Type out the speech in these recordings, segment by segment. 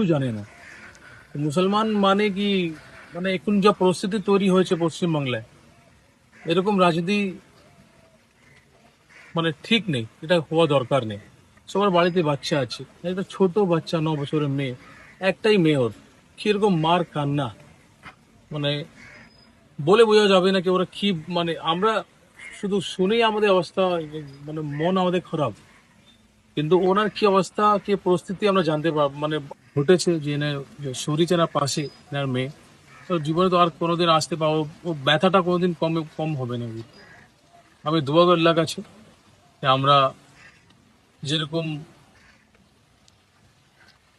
কিচ্ছু জানে না। মুসলমান মানে কি মানে এখন যা পরিস্থিতি তৈরি হয়েছে পশ্চিমবাংলায়, এরকম রাজনীতি মানে ঠিক নেই, এটা হওয়া দরকার নেই। সবার বাড়িতে বাচ্চা আছে, একটা ছোট বাচ্চা, ন বছরের মেয়ে, একটাই মেয়ে ওর, কীরকম মার কান্না। মানে বলে বোঝা যাবে না কি ওরা কি মানে আমরা শুধু শুনেই আমাদের অবস্থা মানে মন আমাদের খারাপ। কিন্তু ওনার কি অবস্থা, কি পরিস্থিতি আমরা জানতে পার মানে ঘটেছে যে শরীরের পাশে এনার মেয়ে। তো জীবনে তো আর কোনোদিন আসতে পারব, ও ব্যথাটা কোনোদিন কম কম হবে না আমি দোয়া আছে যে আমরা যেরকম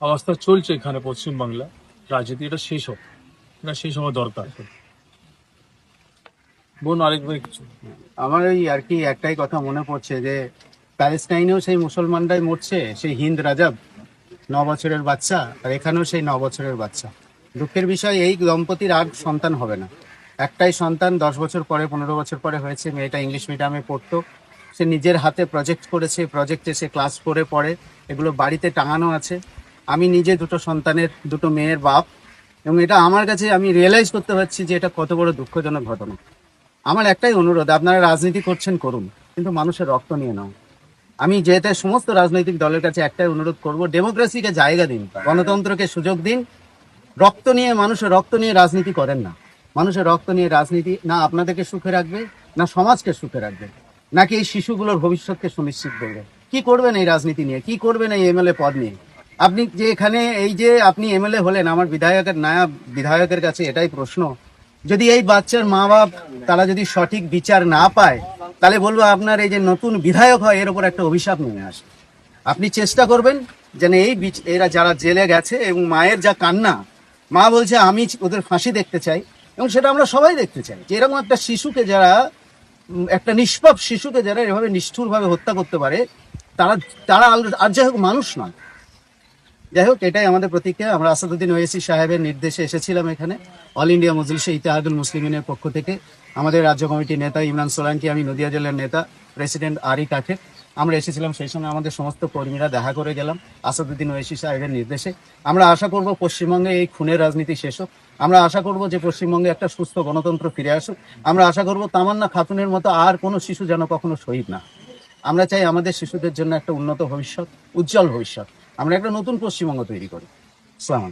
অবস্থা চলছে এখানে পশ্চিমবাংলা রাজনীতি এটা শেষ হোক, এটা শেষ হওয়া দরকার। বোন আরেকবার কিছু। আমার ওই আর কি একটাই কথা মনে পড়ছে যে প্যালেস্টাইনেও সেই মুসলমানরাই মরছে, সেই হিন্দ রাজাব ন বছরের বাচ্চা, আর এখানেও সেই ন বছরের বাচ্চা। দুঃখের বিষয়, এই দম্পতির আর সন্তান হবে না। একটাই সন্তান দশ বছর পরে, পনেরো বছর পরে হয়েছে, মেয়েটা ইংলিশ মিডিয়ামে পড়তো। সে নিজের হাতে প্রজেক্ট করেছে প্রজেক্টে সে ক্লাস করে পড়ে। এগুলো বাড়িতে টাঙানো আছে। আমি নিজে দুটো সন্তানের, দুটো মেয়ের বাপ, এবং এটা আমার কাছে আমি রিয়েলাইজ করতে পারছি যে এটা কত বড় দুঃখজনক ঘটনা। আমার একটাই অনুরোধ, আপনারা রাজনীতি করছেন, করুন। কিন্তু মানুষের রক্ত নিয়ে নাও। আমি যেতে সমস্ত রাজনৈতিক দলের কাছে একটাই অনুরোধ করব ডেমোক্রেসিকে জায়গা দিন, গণতন্ত্রকে সুযোগ দিন। রক্ত নিয়ে মানুষের রক্ত নিয়ে রাজনীতি করেন না। মানুষের রক্ত নিয়ে রাজনীতি না আপনাদেরকে সুখে রাখবে, না সমাজকে সুখে রাখবে, নাকি এই শিশুগুলোর ভবিষ্যৎকে সুনিশ্চিত করবে? কি করবেন এই রাজনীতি নিয়ে? কি করবেন এই এমএলএ পদ নিয়ে? আপনি যে এখানে, এই যে আপনি এমএলএ হলেন, আমার বিধায়কের নায়া, বিধায়কের কাছে এটাই প্রশ্ন। যদি এই বাচ্চার মা বাপ তারা যদি সঠিক বিচার না পায় তাহলে বলব আপনার এই যে নতুন বিধায়ক হয়, এর উপর একটা অভিশাপ নেমে আসে। আপনি চেষ্টা করবেন যেন এই বিচ- এরা যারা জেলে গেছে এবং মায়ের যা কান্না, মা বলছে, আমি ওদের ফাঁসি দেখতে চাই। এবং সেটা আমরা সবাই দেখতে চাই যে এরকম একটা শিশুকে যারা একটা নিষ্পাপ শিশুকে যারা এভাবে নিষ্ঠুরভাবে হত্যা করতে পারে, তারা তারা আর যাই হোক মানুষ নয়। যাই হোক, এটাই আমাদের প্রতিক্রিয়া। আমরা আসাদুদ্দিন ওয়েসি সাহেবের নির্দেশে এসেছিলাম এখানে। অল ইন্ডিয়া মজলিসে ইতিহাদুল মুসলিমিনের পক্ষ থেকে। আমাদের রাজ্য কমিটির নেতা ইমরান সোলাঙ্কি আমি নদিয়া জেলার নেতা, প্রেসিডেন্ট আরি কাঠের আমরা এসেছিলাম সেই সময় আমাদের সমস্ত কর্মীরা দেখা করে গেলাম আসাদুদ্দিন ওয়েসি সাহেবের নির্দেশে। আমরা আশা করব পশ্চিমবঙ্গে এই খুনের রাজনীতি শেষ হোক। আমরা আশা করব যে পশ্চিমবঙ্গে একটা সুস্থ গণতন্ত্র ফিরে আসুক। আমরা আশা করব তামান্না খাতুনের মতো আর কোনো শিশু যেন কখনো শহীদ না আমরা চাই আমাদের শিশুদের জন্য একটা উন্নত ভবিষ্যৎ, উজ্জ্বল ভবিষ্যৎ। আমরা একটা নতুন পশ্চিমবঙ্গ তৈরি করি। সালাম